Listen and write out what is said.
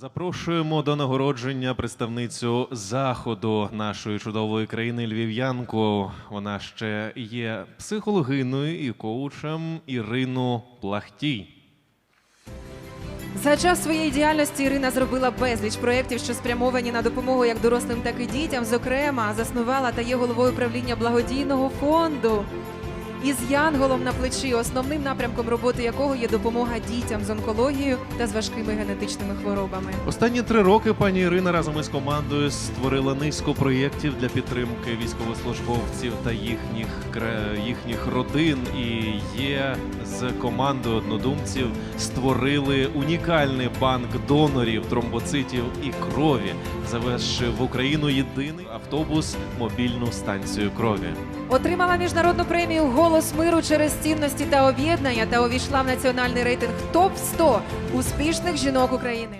Запрошуємо до нагородження представницю заходу нашої чудової країни львів'янку. Вона ще є психологиною і коучем Ірину Плахтій. За час своєї діяльності Ірина зробила безліч проєктів, що спрямовані на допомогу як дорослим, так і дітям. Зокрема, заснувала та є головою правління благодійного фонду. Із Янголом на плечі, основним напрямком роботи якого є допомога дітям з онкологією та з важкими генетичними хворобами. Останні три роки пані Ірина разом із командою створила низку проєктів для підтримки військовослужбовців та їхніх їхніх родин. І є з командою однодумців створили унікальний банк донорів, тромбоцитів і крові, завезши в Україну єдиний автобус мобільну станцію крові. Отримала міжнародну премію Голос миру через цінності та об'єднання та увійшла в національний рейтинг ТОП 100 успішних жінок України.